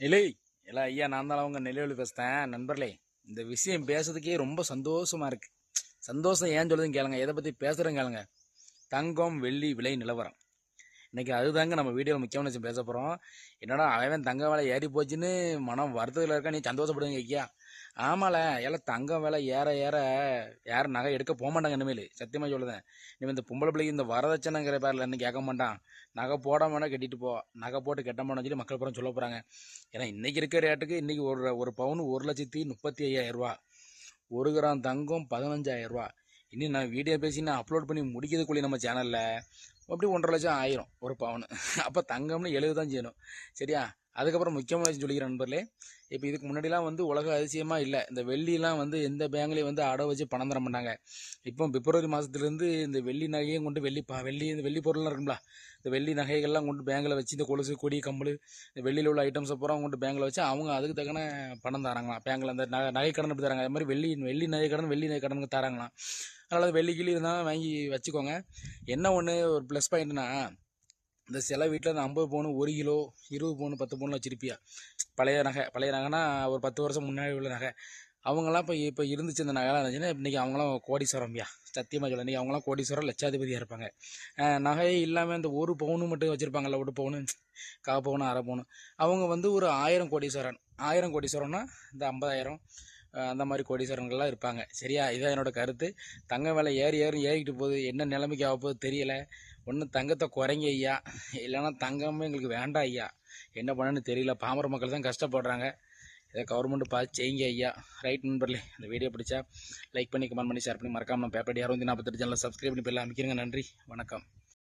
நிலை இல்லை ஐயா நான் தான் அவங்க நிலையில் பேசுகிறேன் நண்பர்களே இந்த விஷயம் பேசுறதுக்கே ரொம்ப சந்தோஷமாக இருக்குது சந்தோஷம் ஏன் சொல்லுதுன்னு கேளுங்க. எதை பற்றி பேசுகிறேன் கேளுங்க. தங்கம் வெள்ளி விலை நிலவரம். இன்றைக்கி அதுதாங்க நம்ம வீடியோவில் முக்கியமான விஷயம் பேச போகிறோம் என்னடா அவன் தங்க விலை ஏறி போச்சுன்னு மனம் வருத்தத்தில் இருக்கா நீ சந்தோஷப்படுங்க ஐயா. ஆமால எல்லாம் தங்கம் விலை ஏற ஏற யாரும் நகை எடுக்க போக மாட்டாங்க இனிமேல். சத்தியமாக சொல்லுதேன். நீ இந்த பொம்பளை பிள்ளைக்கு இந்த வரதட்சணைங்கிற பேரில் இன்னும் கேட்க மாட்டான். நகை போடாம வேணா கட்டிட்டு போ. நகை போட்டு கெட்ட சொல்லி மக்கள் புறம் சொல்ல போகிறாங்க ஏன்னா இன்றைக்கி இருக்கிற ரேட்டுக்கு இன்றைக்கி ஒரு ஒரு பவுன் ஒரு லட்சத்தி முப்பத்தி ஐயாயிரம் ரூபா. ஒரு கிராம் தங்கம் பதினஞ்சாயிரரூபா இனி நான் வீடியோ பேசி நான் அப்லோட் பண்ணி முடிக்கிறதுக்குள்ளே நம்ம சேனலில் அப்படி ஒன்றரை லட்சம் ஆயிரும் ஒரு பவுன். அப்போ தங்கம்னு எழுத தான் செய்யணும். சரியா? அதுக்கப்புறம் முக்கியமான சொல்லிக்கிற சொல்லிக்கிறேன் நண்பர்களே. இப்போ இதுக்கு முன்னாடிலாம் வந்து உலக அதிசயமாக இல்லை. இந்த வெள்ளிலாம் வந்து எந்த பேங்க்லேயும் வந்து அடை வச்சு பணம் தர மாட்டாங்க. இப்போ பிப்ரவரி மாதத்துலேருந்து இந்த வெள்ளி நகையும் கொண்டு வெள்ளி பா வெள்ளி இந்த வெள்ளி பொருள்லாம் இருக்கும்ல. இந்த வெள்ளி நகைகள்லாம் கொண்டு பேங்கில் வச்சு இந்த கொலுசு கொடி கம்பல் இந்த வெள்ளியில் உள்ள ஐட்டம்ஸை பூரா கொண்டு பேங்கில் வச்சு அவங்க அதுக்கு தக்கன பணம் தராங்களாம். பேங்கில் அந்த நகை நகை கடன் எப்படி தராங்க. அது மாதிரி வெள்ளி வெள்ளி நகை கடன் வெள்ளி நகை கடனுக்கு தராங்களாம். அதனால் வெள்ளி கிளி இருந்தால் வாங்கி வச்சுக்கோங்க. என்ன ஒன்று ஒரு ப்ளஸ் பாயிண்ட்னா இந்த சில வீட்டில் இந்த ஐம்பது பவுன் ஒரு கிலோ இருபது பவுன் பத்து பவுன்லாம் வச்சிருப்பியா? பழைய நகை. பழைய நகைனா ஒரு பத்து வருஷம் முன்னாடி உள்ள நகை. அவங்களாம் இப்போ இப்போ இருந்துச்சு இந்த நகைலாம் இருந்துச்சுன்னா இன்றைக்கி அவங்களாம் கோடீஸ்வரம்யா சத்தியமாக சொல்ல இன்றைக்கி அவங்களாம் கோடீஸ்வரம் லட்சாதிபதியாக இருப்பாங்க. நகை இல்லாமல் இந்த ஒரு பவுனு மட்டும் வச்சுருப்பாங்கல்ல ஒரு பவுனு கா பவுனு அரை பவுனு. அவங்க வந்து ஒரு ஆயிரம் கோடீஸ்வரன். ஆயிரம் கோடீஸ்வரம்னா இந்த ஐம்பதாயிரம். அந்த மாதிரி கோடீஸ்வரங்கள்லாம் இருப்பாங்க. சரியா? இதான் என்னோட கருத்து. தங்க விலை ஏறி ஏறி ஏறிக்கிட்டு போகுது. என்ன நிலைமைக்கு ஆக போகுது தெரியலை. ஒன்று தங்கத்தை குறைங்க ஐயா. இல்லைன்னா தங்கமும் எங்களுக்கு வேண்டாம் ஐயா. என்ன பண்ணணும்னு தெரியல. பாமர மக்கள் தான் கஷ்டப்படுறாங்க. இதை கவர்மெண்ட் பார்த்து செய்யுங்க ஐயா. ரைட் நண்பர்களே இந்த வீடியோ பிடிச்சா லைக் பண்ணி கமெண்ட் பண்ணி ஷேர் பண்ணி மறக்காமல் நம்ம பேப்பர் அறுபத்தி நாற்பத்தெட்டு சேனலில் சப்ஸ்கிரைப் பண்ணி போய் அமைக்கிறேங்க. நன்றி. வணக்கம்.